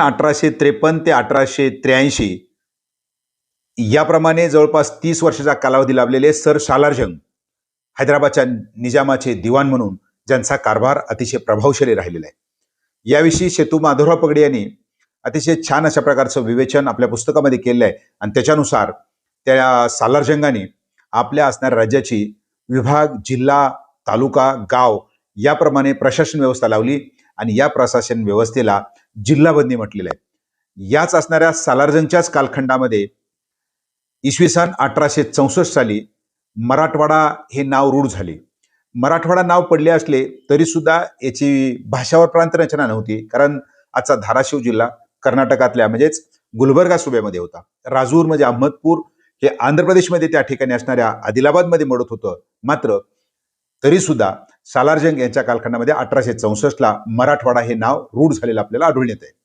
अठराशे त्रेपन्न ते अठराशे त्र्याऐंशी. याप्रमाणे जवळपास तीस वर्षाचा कालावधी लाभलेले सर सालारजंग हैदराबादच्या निजामाचे दिवाण म्हणून ज्यांचा कारभार अतिशय प्रभावशाली राहिलेला आहे. याविषयी शेतू माधवराव पगडे यांनी अतिशय छान अशा प्रकारचं विवेचन आपल्या पुस्तकामध्ये केलेलं आहे आणि त्याच्यानुसार त्या सालारजंगाने आपल्या असणाऱ्या राज्याची विभाग जिल्हा तालुका गाव याप्रमाणे प्रशासन व्यवस्था लावली आणि या प्रशासन व्यवस्थेला जिल्हाबंदी म्हटलेलं आहे. याच असणाऱ्या सालार्जनच्याच कालखंडामध्ये इसवी सन अठराशे चौसष्ट साली मराठवाडा हे नाव रूढ झाले. मराठवाडा नाव पडले असले तरी सुद्धा याची भाषावर प्रांत रचना नव्हती कारण आजचा धाराशिव जिल्हा कर्नाटकातल्या म्हणजेच गुलबर्गा सुब्यामध्ये होता. राजूर म्हणजे अहमदपूर हे आंध्र प्रदेशमध्ये त्या ठिकाणी असणाऱ्या आदिलाबादमध्ये मोडत होतं. मात्र तरी सुद्धा सालारजंग यांच्या कालखंडामध्ये अठराशे चौसष्टला मराठवाडा हे नाव रूढ झालेलं आपल्याला आढळून येत आहे